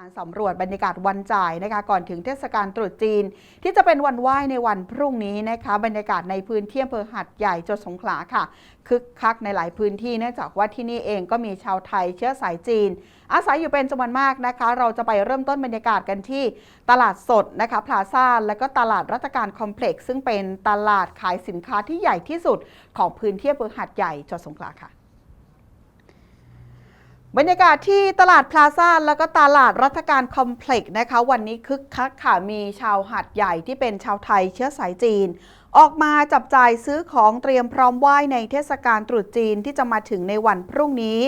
การสำรวจบรรยากาศวันจ่ายนะคะก่อนถึงเทศกาลตรุษจีน ที่จะเป็นวันไหว้ในวันพรุ่งนี้นะคะบรรยากาศในพื้นที่อำเภอหัดใหญ่จังหวัดสงขลาค่ะคึกคักในหลายพื้นที่เนื่องจากว่าที่นี่เองก็มีชาวไทยเชื้อสายจีน อาศัยอยู่เป็นจำนวนมากนะคะ เราจะไปเริ่มต้นบรรยากาศกันที่ตลาดสดนะคะพลาซ่าและก็ตลาดรัตการคอมเพล็กซ์ซึ่งเป็นตลาดขายสินค้าที่ใหญ่ที่สุดของพื้นที่อำเภอหัดใหญ่จังหวัดสงขลาค่ะ บรรยากาศที่ตลาดพลาซ่าแล้วก็ตลาดรัฐการคอมเพล็กซ์นะคะ วันนี้คึกคักค่ะมีชาวหัดใหญ่ที่เป็นชาวไทยเชื้อสายจีน ออกมาจับจ่ายซื้อของเตรียมพร้อมไหว้ในเทศกาลตรุษจีนที่จะมาถึงในวันพรุ่งนี้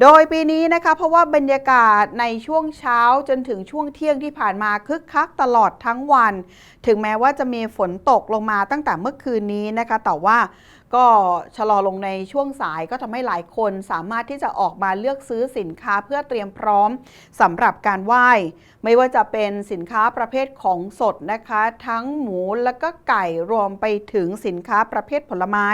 โดยปีนี้นะคะเพราะว่าบรรยากาศในช่วงเช้าจนถึงช่วงเที่ยงที่ผ่านมาคึกคักตลอดทั้งวัน ถึงแม้ว่าจะมีฝนตกลงมาตั้งแต่เมื่อคืนนี้นะคะ แต่ว่าก็ชะลอลงในช่วงสายก็ทำให้หลายคนสามารถที่จะออกมาเลือกซื้อสินค้าเพื่อเตรียมพร้อมสำหรับการไหว้ ไม่ว่าจะเป็นสินค้าประเภทของสดนะคะ ทั้งหมูแล้วก็ไก่รวมไปถึงสินค้าประเภทผลไม้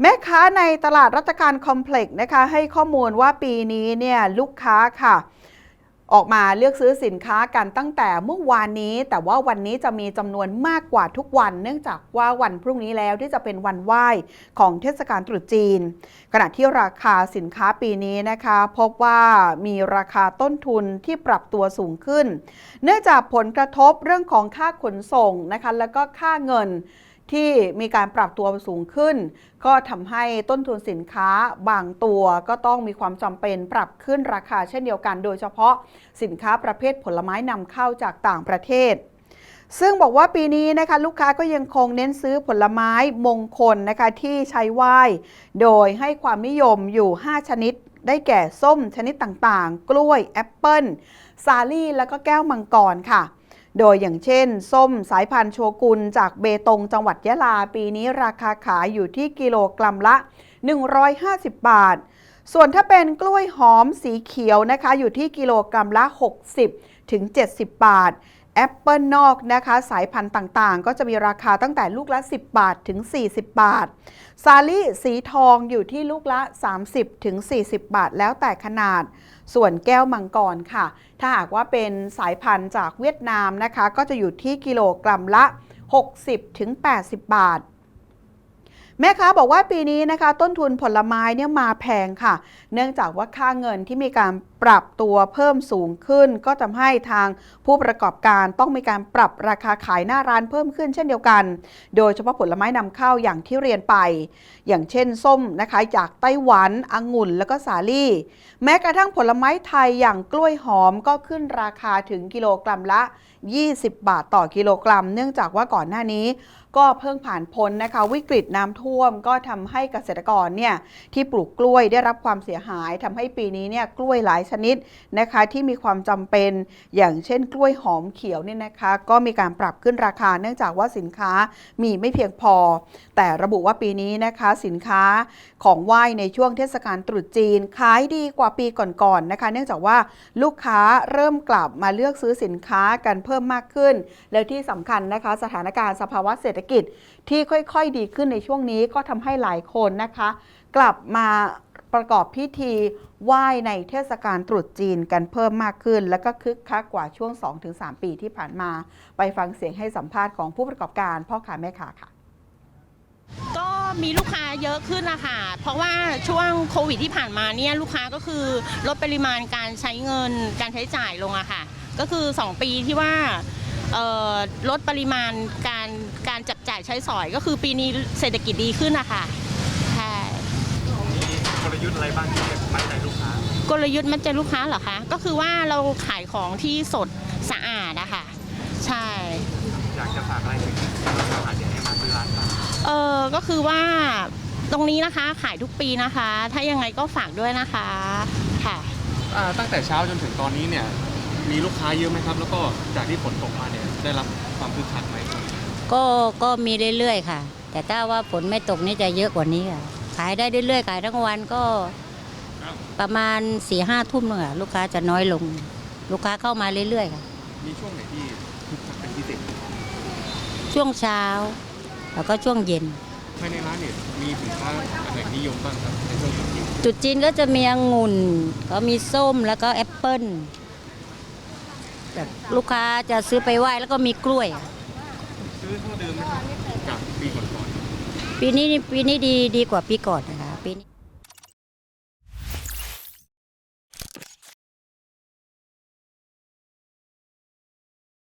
แม่ค้าในตลาดรัตการคอมเพล็กซ์นะคะให้ข้อมูลว่าปีนี้เนี่ยลูกค้าค่ะ ออกมาเลือกซื้อสินค้ากันตั้งแต่เมื่อวานนี้ แต่ว่าวันนี้จะมีจำนวนมากกว่าทุกวัน เนื่องจากว่าวันพรุ่งนี้แล้วที่จะเป็นวันไหว้ของเทศกาลตรุษจีน ขณะที่ราคาสินค้าปีนี้นะคะ พบว่ามีราคาต้นทุนที่ปรับตัวสูงขึ้น เนื่องจากผลกระทบเรื่องของค่าขนส่งนะคะแล้วก็ค่าเงิน ที่มีการปรับตัวสูงขึ้น ก็ทำให้ต้นทุนสินค้าบางตัวก็ต้องมีความจำเป็นปรับขึ้นราคาเช่นเดียวกัน โดยเฉพาะสินค้าประเภทผลไม้นำเข้าจากต่างประเทศ ซึ่งบอกว่าปีนี้นะคะลูกค้าก็ยังคงเน้นซื้อผลไม้มงคลนะคะที่ใช้ไหว้ โดยให้ความนิยมอยู่ 5 ชนิดได้แก่ส้มชนิดต่างๆ กล้วยแอปเปิ้ลซาลี่ แล้วก็แก้วมังกรค่ะ โดยอย่างเช่น ส้มสายพันธุ์โชกุนจากเบตงจังหวัดยะลา ปีนี้ราคาขายอยู่ที่กิโลกรัมละ 150 บาท ส่วนถ้าเป็นกล้วยหอมสีเขียวนะคะ อยู่ที่กิโลกรัมละ 60 ถึง 70 บาท แอปเปิลนอกนะคะ สายพันธุ์ต่างๆ ก็จะมีราคาตั้งแต่ลูกละ 10 บาทถึง 40 บาท ซาลี่สีทองอยู่ที่ลูกละ 30ถึง40 บาท แล้วแต่ขนาด ส่วนแก้วมังกรค่ะ ถ้าหากว่าเป็นสายพันธุ์จากเวียดนามนะคะ ก็จะอยู่ที่กิโลกรัมละ 60ถึง80 บาท แม่ค้าบอกว่าปีนี้นะคะ ต้นทุนผลไม้เนี่ยมาแพงค่ะ เนื่องจากว่าค่าเงินที่มีการปรับตัวเพิ่มสูงขึ้น ก็ทำให้ทางผู้ประกอบการต้องมีการปรับราคาขายหน้าร้านเพิ่มขึ้นเช่นเดียวกัน โดยเฉพาะผลไม้นำเข้าอย่างที่เรียนไป อย่างเช่นส้มนะคะจากไต้หวันองุ่นแล้วก็สาลี่ แม้กระทั่งผลไม้ไทยอย่างกล้วยหอมก็ขึ้นราคาถึงกิโลกรัมละ 20 บาทต่อกิโลกรัม เนื่องจากว่าก่อนหน้านี้ ก็เพิ่งผ่านพ้นนะคะวิกฤตน้ำท่วมก็ทำให้เกษตรกรเนี่ยที่ปลูกกล้วยได้รับความเสียหายทำให้ปีนี้เนี่ยกล้วยหลายชนิดนะคะที่มีความจำเป็นอย่างเช่น กล้วยหอมเขียวเนี่ยนะคะ ก็มีการปรับขึ้นราคาเนื่องจากว่าสินค้ามีไม่เพียงพอ แต่ระบุว่าปีนี้นะคะสินค้าของไหว้ในช่วงเทศกาลตรุษจีนขายดีกว่าปีก่อนๆนะคะ เนื่องจากว่าลูกค้าเริ่มกลับมาเลือกซื้อสินค้ากันเพิ่มมากขึ้น แล้วที่สำคัญนะคะ สถานการณ์สภาวะเศรษฐกิจที่ค่อยๆดีขึ้นในช่วงนี้ก็ทำให้หลายคนนะคะ กลับมาประกอบพิธีไหว้ในเทศกาลตรุษจีนกันเพิ่มมากขึ้น แล้วก็คึกคักกว่าช่วง 2-3 ปีที่ผ่านมา ไปฟังเสียงให้สัมภาษณ์ของผู้ประกอบการพ่อค้าแม่ค้าค่ะก็มีลูกค้าเยอะขึ้นนะคะเพราะว่าช่วงโควิดที่ผ่านมาเนี่ยลูกค้าก็คือลดปริมาณการใช้เงินการใช้จ่ายลงอะค่ะ ก็คือ 2 ปีที่ว่าลดปริมาณการารจับจ่ายใช้สอยก็คือปีนี้เศรษฐกิจดีขึ้นนะคะใช่กลยุทธ์อะไรบ้างที่จะมัดใจลูกค้ากลยุทธ์มัดใจลูกค้าเหรอคะก็คือว่าเราขายของที่สดสะอาดนะคะใช่อยากจะฝากอะไรถึงชาวหาดใหญ่ให้มาซื้อร้านบ้างเออก็คือว่าตรงนี้นะคะขายทุกปีนะคะ ถ้ายังไงก็ฝากด้วยนะคะค่ะอ่าตั้งแต่เช้าจนถึงตอนนี้เนี่ยมีลูกค้าเยอะไหมครับ แล้วก็จากที่ฝนตกมาเนี่ยได้รับความคึกคักไหมครับ ก็ก็มีเรื่อยๆค่ะ แต่ถ้าว่าฝนไม่ตกนี่จะเยอะกว่านี้ค่ะ ขายได้เรื่อยๆขายทั้งวันก็ประมาณสี่ห้าทุ่มนึงอะลูกค้าจะน้อยลง ลูกค้าเข้ามาเรื่อยๆค่ะ มีช่วงไหนที่คึกคักเป็นพิเศษไหมช่วงเช้า แล้วก็ช่วงเย็นภายในร้านเนี่ยมีสินค้าอะไรนิยมบ้างครับในช่วงตรุษจีนจุดจีนก็จะมีองุ่นก็มีส้มแล้วก็แอปเปิ้ลแบบลูกค้าจะซื้อไปไหว้แล้วก็มีกล้วย ซื้อเท่าเดิมไหมครับจากปีก่อนๆปีนี้นี่ปีนี้ดีดีกว่าปีก่อนนะคะปีนี้